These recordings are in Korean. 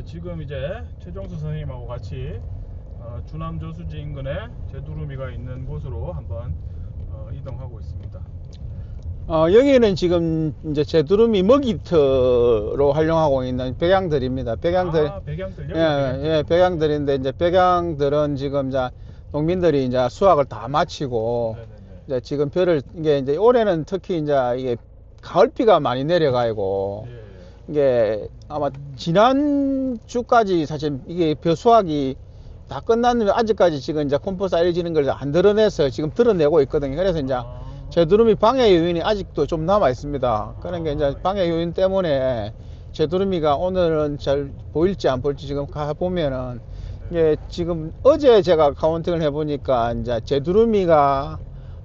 네, 지금 이제 최정수 선생님하고 같이 어, 주남 저수지 인근에 제두루미가 있는 곳으로 한번 어, 이동하고 있습니다. 어, 여기는 지금 이제 제두루미 먹이터로 활용하고 있는 백양들입니다. 백양들, 아, 백양들 예, 백양들. 예, 백양들인데 이제 백양들은 지금 이제 농민들이 이제 수확을 다 마치고 네네네. 이제 지금 벼를 이게 이제 올해는 특히 이제 이게 가을비가 많이 내려가고 예, 예. 이게 아마 지난 주까지 사실 이게 벼 수확이 다 끝났는데 아직까지 지금 이제 콤포스 알려지는 걸 안 드러내서 지금 드러내고 있거든요. 그래서 이제 아, 제두름이 방해 요인이 아직도 좀 남아 있습니다. 그러니까 이제 방해 요인 때문에 제두름이가 오늘은 잘 보일지 안 보일지 지금 가 보면은 이게 지금 어제 제가 카운팅을 해보니까 이제 제두름이가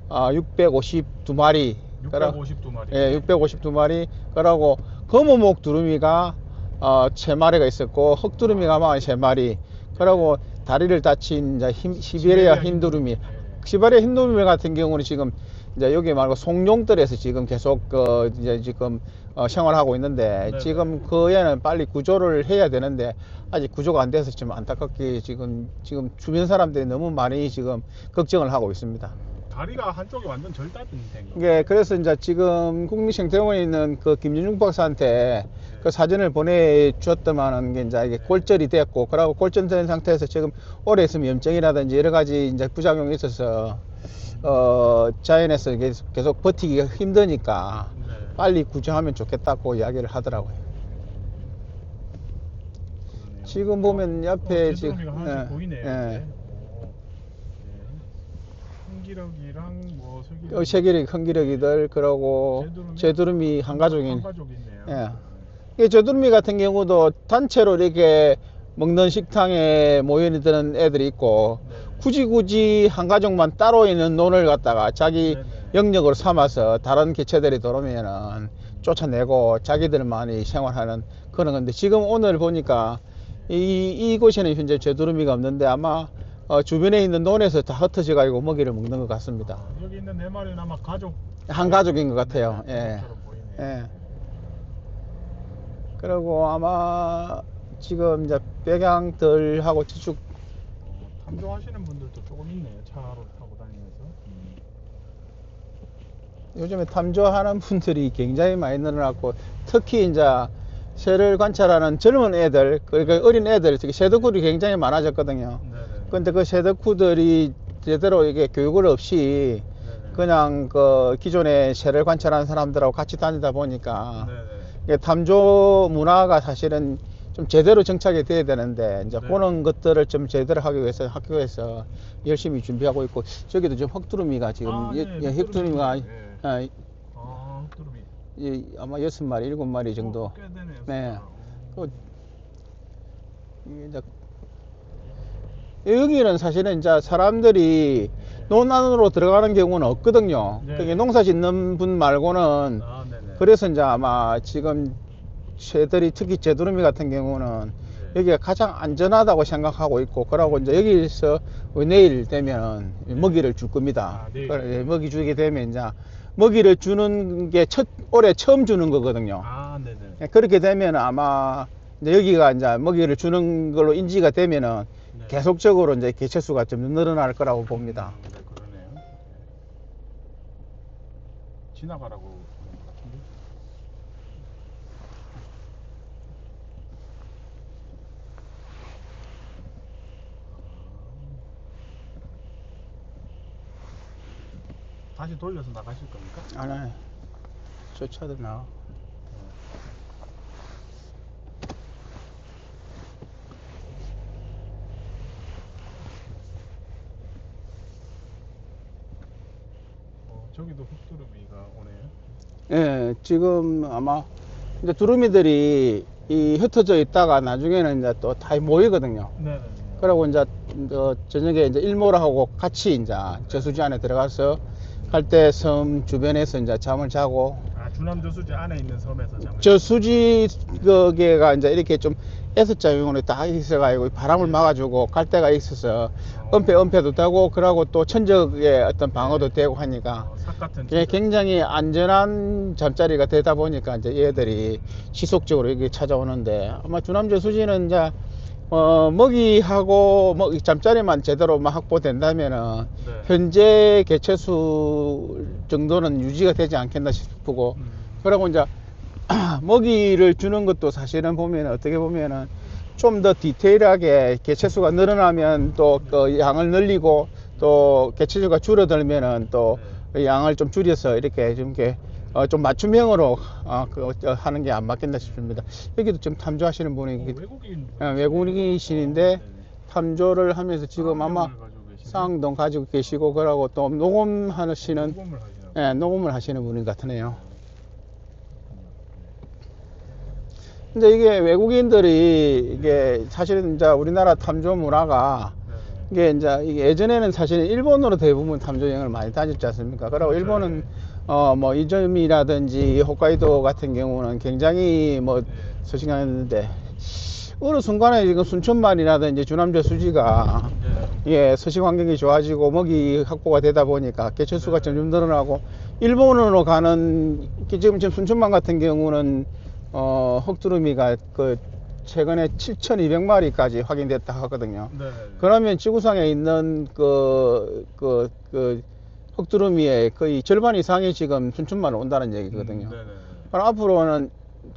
아, 652마리, 652마리. 예, 652마리, 그러고 거모목 두루미가 어, 3마리가 있었고 흑두루미가 아마 3마리, 그러고 다리를 다친 이제 흰- 시베리아 흰두루미, 예. 시베리아 흰두루미 같은 경우는 지금 이제 여기 말고 송룡들에서 지금 계속 그 이제 지금 어, 생활하고 있는데 네네. 지금 그 애는 빨리 구조를 해야 되는데 아직 구조가 안 돼서 좀 안타깝게 지금 지금 주변 사람들이 너무 많이 지금 걱정을 하고 있습니다. 다리가 한쪽이 완전 절단된 거. 이게 그래서 이제 지금 국립생태원에 있는 그 김윤중 박사한테 그 사진을 보내주었더만은 이게 이제 이게 골절이 됐고 그러고 골절된 상태에서 지금 오래 있으면 염증이라든지 여러 가지 이제 부작용이 있어서 어 자연에서 이게 계속 버티기가 힘드니까 네. 빨리 구조하면 좋겠다고 이야기를 하더라고요. 지금 보면 옆에 어, 지금 하나씩 예, 보이네요. 예. 홍기력이랑 뭐 슬기력. 어, 세기력, 흥기력이들 그러고? 제두름이 한 가족인 한 가족이 있네요. 예. 이 저두루미 같은 경우도 단체로 이렇게 먹는 식당에 모여 있는 애들이 있고 네. 굳이 굳이 한 가족만 따로 있는 논을 갖다가 자기 네네. 영역으로 삼아서 다른 개체들이 들어오면은 쫓아내고 자기들만이 생활하는 그런 건데 지금 오늘 보니까 이, 이곳에는 현재 제두루미가 없는데 아마 어, 주변에 있는 논에서 다 흩어져 가지고 먹이를 먹는 것 같습니다. 아, 여기 있는 네 마리는 아마 가족. 한 가족인 것 같아요. 네, 예. 예. 그리고 아마 지금 이제 백양들하고 어, 탐정하시는 분들도 조금 있네요. 차로 타고 다니면서. 음. 요즘에 탐조하는 분들이 굉장히 많이 늘어났고 특히 이제 새를 관찰하는 젊은 애들 그러니까 어린 애들 특히 새덕후들이 굉장히 많아졌거든요. 네네. 근데 그 새덕후들이 제대로 이게 교육을 없이. 그냥 그 기존에 새를 관찰하는 사람들하고 같이 다니다 보니까. 이게 탐조 문화가 사실은 좀 제대로 정착이 돼야 되는데 이제 네. 그런 것들을 좀 제대로 하기 위해서 학교에서 열심히 준비하고 있고 저기도 지금 흑두루미가 지금 아, 예, 네, 예, 흑두루미가 예. 아, 아, 뚜루미. 이, 아마 여섯 마리 일곱 마리 정도 어, 꽤 되네요. 네. 그, 이제 여기는 사실은 이제 사람들이 논 안으로 들어가는 경우는 없거든요. 네. 그게 농사 짓는 분 말고는 아. 그래서 이제 아마 지금 새들이 특히 제두루미 같은 경우는 네. 여기가 가장 안전하다고 생각하고 있고 그러고 이제 여기서 내일 되면 먹이를 줄 겁니다. 아, 내일. 그래, 먹이 주게 되면 이제 먹이를 주는 게 첫 올해 처음 주는 거거든요. 아. 예, 그렇게 되면 아마 이제 여기가 이제 먹이를 주는 걸로 인지가 되면은 네. 계속적으로 이제 개체 수가 좀 늘어날 거라고 봅니다. 음, 네, 그러네요. 지나가라고 하는 것 같은데. 다시 돌려서 나가실 겁니까? 안 해. 저 차들 나와. 어, 저기도 흑두루미가 오네요. 예, 지금 아마 이제 두루미들이 이 흩어져 있다가 나중에는 이제 또 다 모이거든요. 네네. 그러고 이제 어, 저녁에 이제 일몰하고 같이 이제 저수지 안에 들어가서 갈대섬 주변에서 이제 잠을 자고 아, 주남 저수지 안에 있는 섬에서 잠을 저 수지 그게가 이제 이렇게 좀 S자형으로 딱 있어가지고 바람을 막아주고 갈 데가 있어서 은폐 은폐도 되고 그러고 또 천적의 어떤 방어도 되고 하니까 어, 삭 같은 예. 굉장히 안전한 잠자리가 되다 보니까 이제 얘들이 지속적으로 여기 찾아오는데 아마 주남저 수지는 이제 어, 먹이하고 먹이 잠자리만 제대로 막 확보된다면은 네. 현재 개체수 정도는 유지가 되지 않겠나 싶고 음. 그러고 이제 먹이를 주는 것도 사실은 보면 어떻게 보면은 좀 더 디테일하게 개체수가 늘어나면 또 그 양을 늘리고 또 개체수가 줄어들면은 또그 양을 좀 줄여서 이렇게 좀 이렇게 어, 좀 맞춤형으로 어, 그, 어, 하는 게 안 맞겠나 싶습니다. 여기도 지금 탐조하시는 어, 분이 외국인 어, 외국인이신데 탐조를 하면서 지금 아마 가지고 계시네. 쌍동 가지고 계시고 그러고 또 녹음하시는 녹음을 하시나 예, 녹음을 하시는 분인 것 같으네요. 근데 이게 외국인들이 이게 사실은 이제 우리나라 탐조 문화가 네. 이게 이제 이게 예전에는 사실은 일본으로 대부분 탐조 여행을 많이 다녔지 않습니까? 그리고. 일본은 어 뭐 이점이라든지 홋카이도 같은 경우는 굉장히 뭐 네. 서식하는데 어느 순간에 지금 순천만이라든지 주남저 수지가 네. 예, 서식 환경이 좋아지고 먹이 확보가 되다 보니까 개체수가 네. 점점 늘어나고 일본으로 가는 지금 지금 순천만 같은 경우는 어 흑두루미가 그 최근에 7,200마리까지 확인됐다 하거든요. 네. 그러면 지구상에 있는 그, 그, 그 흑두루미의 거의 절반 이상이 지금 순천만으로 온다는 얘기거든요. 음, 네네. 그럼 앞으로는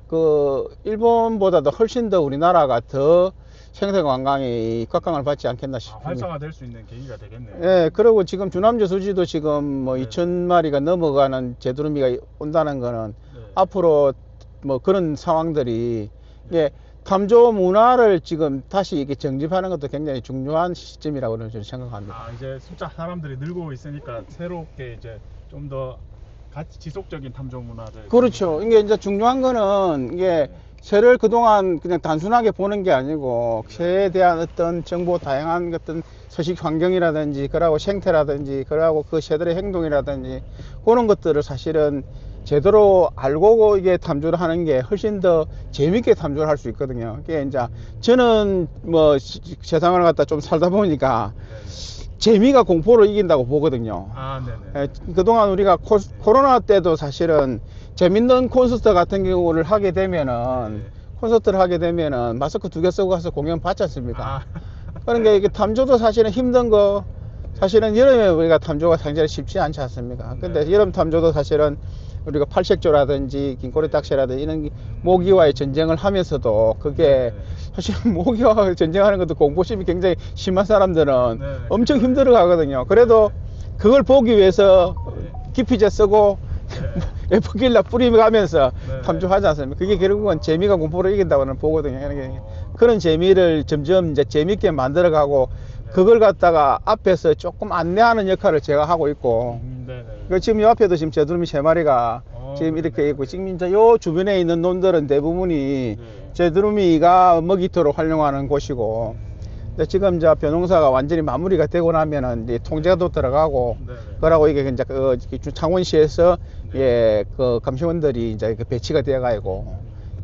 그 일본보다도 훨씬 더 우리나라가 더 생태 관광이 각광을 받지 않겠나 아, 싶습니다. 활성화될 수 있는 계기가 되겠네요. 예, 그리고 지금 주남저 수지도 지금 뭐 네. 2,000마리가 넘어가는 제두루미가 온다는 거는 네. 앞으로 뭐 그런 상황들이 예, 탐조 문화를 지금 다시 이게 정립하는 것도 굉장히 중요한 시점이라고 저는 생각합니다. 아 이제 숫자 사람들이 늘고 있으니까 새롭게 이제 좀 더 같이 지속적인 탐정 문화를 그렇죠. 이게 이제 중요한 거는 이게 새를 그동안 그냥 단순하게 보는 게 아니고 새에 대한 어떤 정보 다양한 어떤 서식 환경이라든지 그러고 생태라든지 그러고 그 새들의 행동이라든지 그런 것들을 사실은 제대로 알고 이게 탐조를 하는 게 훨씬 더 재밌게 탐조를 할 수 있거든요. 그게 이제 저는 뭐 시- 세상을 갖다 좀 살다 보니까 네. 재미가 공포를 이긴다고 보거든요. 아 네네. 예, 그동안 우리가 코, 코로나 때도 사실은 재밌는 콘서트 같은 경우를 하게 되면은 네. 콘서트를 하게 되면은 마스크 두 개 쓰고 가서 공연 받지 않습니까? 아 그러니까 이게 탐조도 사실은 힘든 거 사실은 여름에 우리가 탐조가 상당히 쉽지 않지 않습니까? 근데 네. 여름 탐조도 사실은 우리가 팔색조라든지 긴꼬리 낚시라든지 이런 모기와의 전쟁을 하면서도 그게 네. 사실 모기와 전쟁하는 것도 공포심이 굉장히 심한 사람들은 네. 엄청 힘들어 하거든요. 그래도 그걸 보기 위해서 네. 기피제 쓰고 네. 에프길라 뿌리가면서 네. 탐조하지 않습니까? 그게 결국은 재미가 공포를 이긴다고 는 보거든요. 그러니까 그런 재미를 점점 이제 재밌게 만들어가고 네. 그걸 갖다가 앞에서 조금 안내하는 역할을 제가 하고 있고 음. 그 지금 요 앞에도 지금 제두름이 세 마리가 어, 지금 이렇게. 있고 지금 이제 요 주변에 있는 놈들은 대부분이 네. 제두루미가 먹이토로 활용하는 곳이고 근데 지금 이제 변홍사가 완전히 마무리가 되고 나면은 이제 통제도 들어가고 네네. 그러고 이게 이제 그 창원시에서 네. 예그 감시원들이 이제 그 배치가 되어 가지고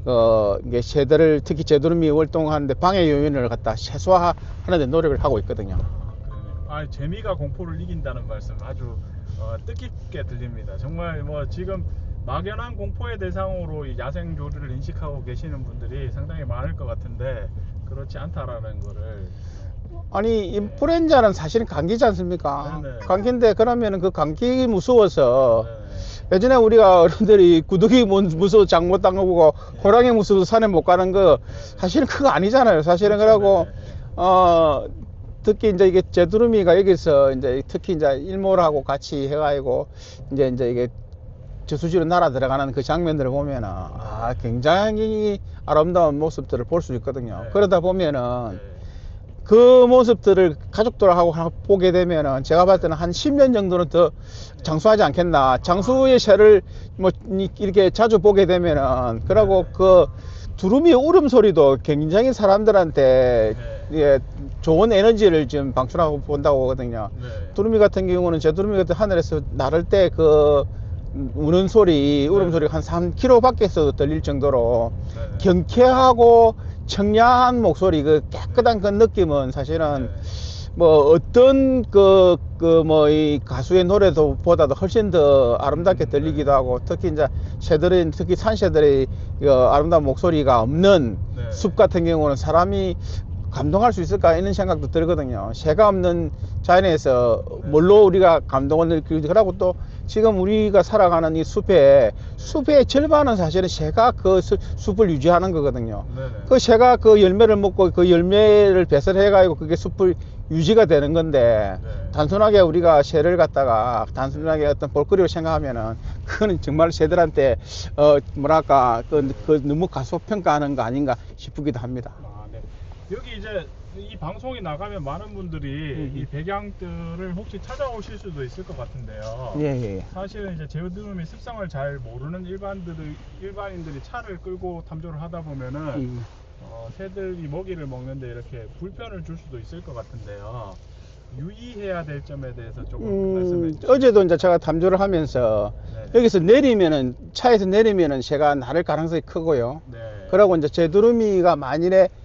어 이게 새들을 특히 제두름이 활동하는데 방해 요인을 갖다 최소화하는 데 노력을 하고 있거든요. 그러네요. 아 재미가 공포를 이긴다는 말씀 아주 어, 뜻깊게 들립니다. 정말 뭐 지금 막연한 공포의 대상으로 이 야생 조류를 인식하고 계시는 분들이 상당히 많을 것 같은데 그렇지 않다라는 거를 아니 인플루엔자는 사실은 감기지 않습니까? 네네. 감기인데 그러면은 그 감기 무서워서 네. 예전에 우리가 어른들이 구더기 못- 무서워 장못 담가보고 호랑이 무서워 산에 못 가는 거 사실은 그거 아니잖아요. 사실은 그렇죠. 그러고 네. 어 특히 이제 이게 제두루미가 여기서 이제 특히 이제 일몰하고 같이 해가지고 이제 이제 이게 저수지로 날아 들어가는 그 장면들을 보면은 아 굉장히 아름다운 모습들을 볼 수 있거든요. 네. 그러다 보면은 네. 그 모습들을 가족들하고 하- 보게 되면은 제가 봤을 때는 한 10년 정도는 더 장수하지 않겠나. 장수의 새를 뭐 이- 이렇게 자주 보게 되면은 그러고 그 두루미 울음소리도 굉장히 사람들한테 네. 예, 좋은 에너지를 지금 방출하고 본다고 하거든요. 네. 두루미 같은 경우는 제 두루미 같은 하늘에서 나를 때그 우는 소리, 울음소리가 한 3km 밖에서 들릴 정도로 경쾌하고 청량한 목소리, 그 깨끗한 그 느낌은 사실은 뭐 어떤 그 그 뭐 이 가수의 노래도 보다도 훨씬 더 아름답게 들리기도 하고 특히 이제 새들은 특히 산새들의 그 아름다운 목소리가 없는 네. 숲 같은 경우는 사람이 감동할 수 있을까 이런 생각도 들거든요. 새가 없는 자연에서 네. 뭘로 우리가 감동을 느끼고 그러고 또 지금 우리가 살아가는 이 숲에 숲의 절반은 사실은 새가 그 수- 숲을 유지하는 거거든요. 네네. 그 새가 그 열매를 먹고 그 열매를 배설해가지고 그게 숲을 유지가 되는 건데 네. 단순하게 우리가 새를 갖다가 단순하게 어떤 볼거리로 생각하면은 그거는 정말 새들한테 어 뭐랄까 그, 그 너무 가소평가하는 거 아닌가 싶기도 합니다. 여기 이제 이 방송이 나가면 많은 분들이 음. 이 백양들을 혹시 찾아오실 수도 있을 것 같은데요. 예, 예, 예. 사실은 이제 제우드름의 습성을 잘 모르는 일반들이 일반인들이 차를 끌고 탐조를 하다 보면은 음. 어, 새들이 먹이를 먹는데 이렇게 불편을 줄 수도 있을 것 같은데요. 유의해야 될 점에 대해서 조금 말씀해 음, 주시죠. 어제도 이제 제가 담조를 하면서 네. 여기서 내리면은 차에서 내리면은 새가 나를 가능성이 크고요. 네. 그러고 이제 제두루미가 만일에 딱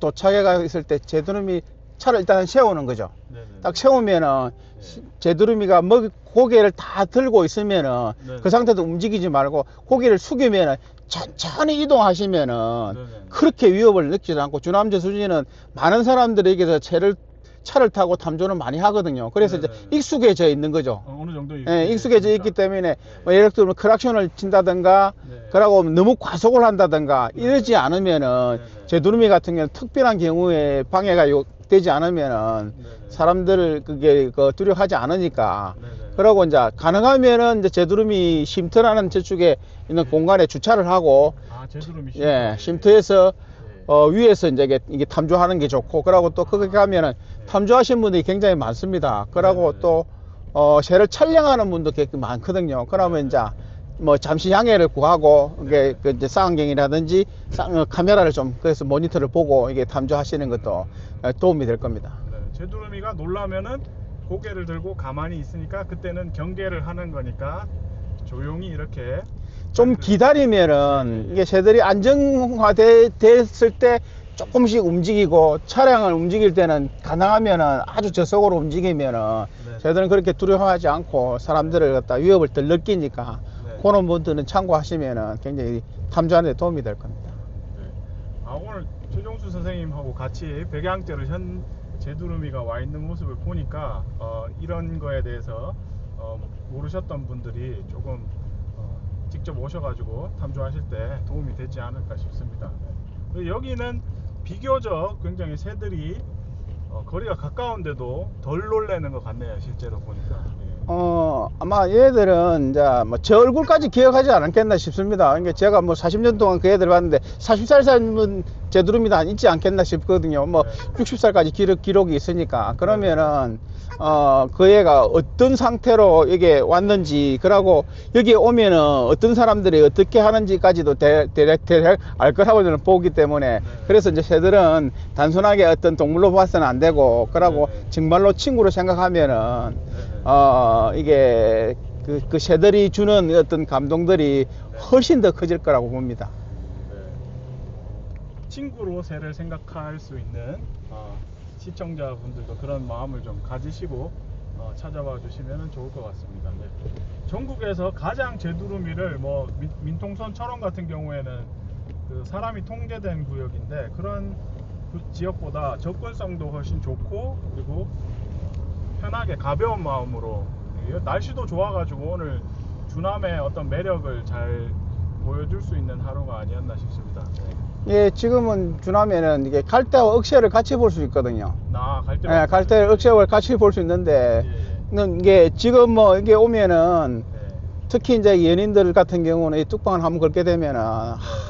도착해 가 있을 때 제두루미 차를 일단 세우는 거죠. 네네. 딱 세우면은 네. 제두루미가 먹 고개를 다 들고 있으면은 네네. 그 상태도 움직이지 말고 고개를 숙이면은 천천히 이동하시면은 네네. 그렇게 위협을 느끼지 않고 주남제 수지는 많은 사람들에게서 차를 차를 타고 탐조를 많이 하거든요. 그래서 이제 네네. 익숙해져 있는 거죠. 어, 어느 정도 예, 익숙해져 있기 때문에 뭐 네. 예를 들면 크락션을 친다든가 네. 그러고 너무 과속을 한다든가 이러지 않으면은. 제 두루미 같은 경우는 특별한 경우에 방해가 요- 되지 않으면은. 사람들을 그게 그 두려워하지 않으니까. 그러고 이제 가능하면은 이제 제두루미 쉼터라는 저쪽에 있는 공간에 주차를 하고 아, 예 쉼터에서 네. 어 위에서 이제 이게, 탐조하는 게 좋고 그러고 또 거기 가면은 탐조하신 분들이 굉장히 많습니다. 그러고 네네. 또 어, 새를 촬영하는 분도 꽤 많거든요. 그러면 이제 뭐 잠시 양해를 구하고 이게 그 이제 쌍안경이라든지 쌍, 어, 카메라를 좀 그래서 모니터를 보고 이게 탐조하시는 것도 어, 도움이 될 겁니다. 네, 제두름이가 놀라면은 고개를 들고 가만히 있으니까 그때는 경계를 하는 거니까 조용히 이렇게 좀 기다리면은 이게 새들이 안정화됐을 때 조금씩 움직이고 차량을 움직일 때는 가능하면은 아주 저속으로 움직이면은 네. 새들은 그렇게 두려워하지 않고 사람들을 갖다 위협을 덜 느끼니까 네. 그런 분들은 참고하시면은 굉장히 탐조하는 데 도움이 될 겁니다. 네. 아 오늘 최종수 선생님하고 같이 백양대로 현 제두름이가 와 있는 모습을 보니까 어, 이런 거에 대해서 어, 모르셨던 분들이 조금 어, 직접 오셔가지고 탐조하실 때 도움이 되지 않을까 싶습니다. 여기는 비교적 굉장히 새들이 어, 거리가 가까운데도 덜 놀래는 것 같네요, 실제로 보니까. 예. 어, 아마 얘들은 이제 뭐제 얼굴까지 기억하지 않겠나 싶습니다. 그러니까 제가 뭐 40년 동안 그 애들 봤는데 40살 삶은 제두름이 다 있지 않겠나 싶거든요. 뭐 네. 60살까지 기록, 기록이 있으니까. 그러면은, 어, 그 애가 어떤 상태로 여기에 왔는지, 그러고 여기에 오면은 어떤 사람들이 어떻게 하는지까지도 대, 대략, 대략 알 거라고 저는 보기 때문에. 네. 그래서 이제 새들은 단순하게 어떤 동물로 봐서는 안 되고, 그러고 네, 네. 정말로 친구로 생각하면은. 어, 이게 그, 그 새들이 주는 어떤 감동들이 네. 훨씬 더 커질 거라고 봅니다. 네. 친구로 새를 생각할 수 있는 어, 시청자분들도 그런 마음을 좀 가지시고 어, 찾아와 주시면 좋을 것 같습니다. 네. 전국에서 가장 제두루미를 뭐 민- 민통선 철원 같은 경우에는 그 사람이 통제된 구역인데 그런 그 지역보다 접근성도 훨씬 좋고 그리고 편하게 가벼운 마음으로 날씨도 좋아가지고 오늘 주남의 어떤 매력을 잘 보여줄 수 있는 하루가 아니었나 싶습니다. 네. 예, 지금은 주남에는 이게 갈대와 억새를 같이 볼 수 있거든요. 나갈 때. 예, 갈대, 억새를 같이 볼 수 있는데, 예, 는 이게 지금 뭐 이게 오면은 예. 네. 특히 이제 연인들 같은 경우는 이 뚝방을 한번 걸게 되면은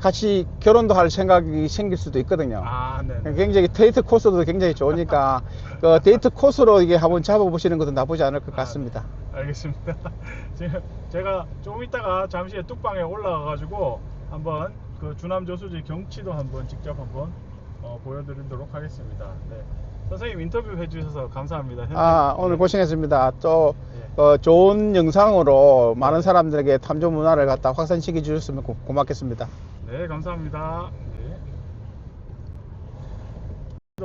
같이 결혼도 할 생각이 생길 수도 있거든요. 아, 네. 굉장히 데이트 코스도 굉장히 좋으니까 그 데이트 코스로 이게 한번 잡아보시는 것도 나쁘지 않을 것 같습니다. 알겠습니다. 지금 제가 좀 이따가 잠시 뚝방에 올라가가지고 한번 그 주남 저수지 경치도 한번 직접 한번 어, 보여드리도록 하겠습니다. 네. 선생님 인터뷰 해주셔서 감사합니다. 아, 오늘 고생했습니다. 또 예. 어, 좋은 영상으로 많은 사람들에게 탐조 문화를 갖다 확산시켜 주셨으면 고, 고맙겠습니다. 네, 감사합니다.